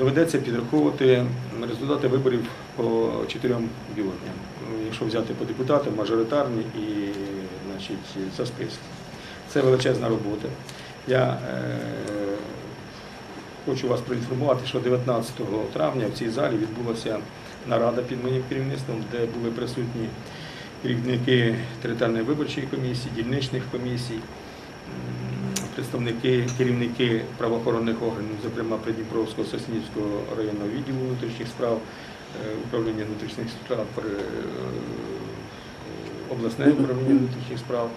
доведеться підраховувати результати виборів по чотирьом бюлетням. Якщо взяти по депутатам, мажоритарні і значить, за списком. Це величезна робота. Я е, хочу вас проінформувати, що 19 травня в цій залі відбулася нарада під моїм керівництвом, де були присутні керівники територіальної виборчої комісії, дільничних комісій, представники, керівники правоохоронних органів, зокрема Придніпровського Соснівського районного відділу внутрішніх справ, е, управління внутрішніх справ, е, обласне управління внутрішніх справ,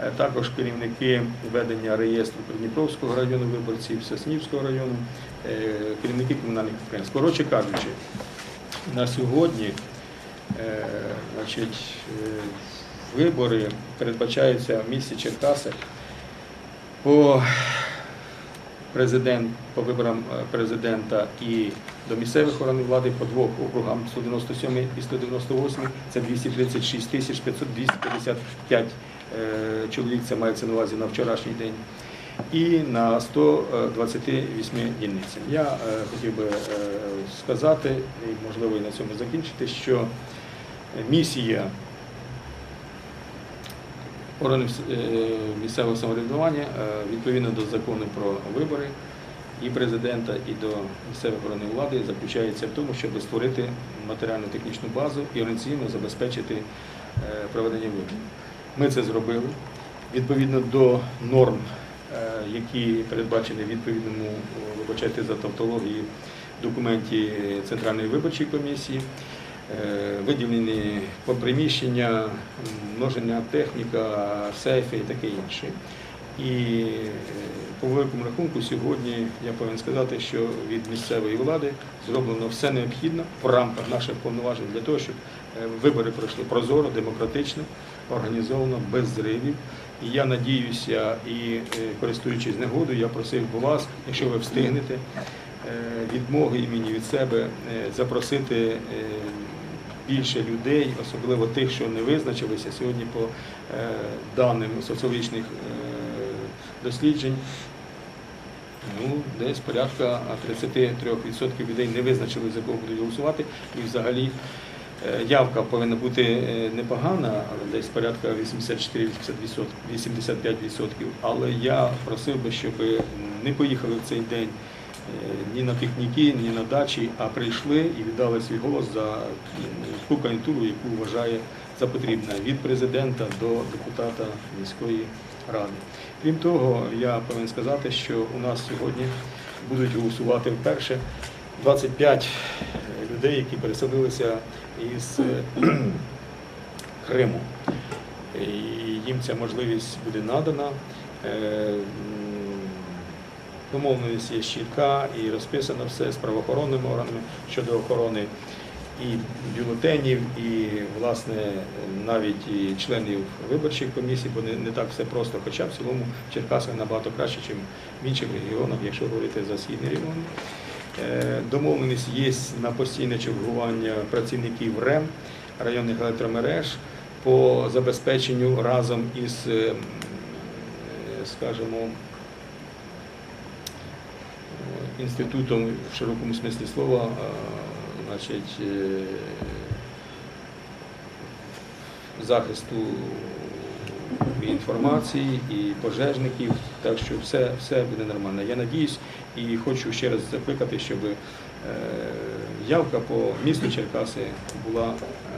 е, також керівники ведення реєстру Придніпровського району виборців, Соснівського району, е, керівники комунальних підприємств. Коротше кажучи, на сьогодні е, значить, е, вибори передбачаються в місті Черкаси по президент, по виборам е, президента і до місцевих органів влади по двох округам 197 і 198, це 236 тисяч 500, 255 е, чоловік, це мається на увазі на вчорашній день, і на 128 дільницям. Я е, хотів би е, сказати, і можливо і на цьому закінчити, що місія органів е, місцевого самоврядування е, відповідно до закону про вибори і президента, і до місцевих органів влади заключається в тому, щоб створити матеріально-технічну базу і організаційно забезпечити е, проведення виборів. Ми це зробили відповідно до норм, які передбачені в відповідному вибачайте за тавтології документі Центральної виборчої комісії. Е, Виділені приміщення, множення техніка, сейфи і таке інше. І е, по великому рахунку сьогодні я повинен сказати, що від місцевої влади зроблено все необхідне в рамках наших повноважень для того, щоб е, вибори пройшли прозоро, демократично, організовано, без зривів. І я надіюся, і користуючись нагодою, я просив би вас, якщо ви встигнете, відмоги імені від себе запросити більше людей, особливо тих, що не визначилися сьогодні по е, даним соціологічних е, досліджень. Ну, десь порядка 33% людей не визначили, за кого будуть голосувати. І взагалі е, явка повинна бути непогана, але десь порядка 84-85%. Але я просив би, щоб не поїхали в цей день ні на пікніки, ні на дачі, а прийшли і віддали свій голос за ту кандидатуру, яку вважає за потрібне від президента до депутата міської ради. Крім того, я повинен сказати, що у нас сьогодні будуть голосувати вперше 25 людей, які переселилися із е, Криму. І їм ця можливість буде надана. Домовленість є чітка і розписано все з правоохоронними органами щодо охорони і бюлетенів, і власне навіть і членів виборчих комісій, бо не, так все просто, хоча в цілому в набагато краще, ніж в інших регіонах, якщо говорити за східний регіон. Е, Домовленість є на постійне чергування працівників РЕМ, районних електромереж по забезпеченню разом із, е, е, скажімо, інститутом в широкому смислі слова, значить, е, захисту інформації і пожежників, так що все, все буде нормально. Я надіюсь і хочу ще раз закликати, щоб е, явка по місту Черкаси була е,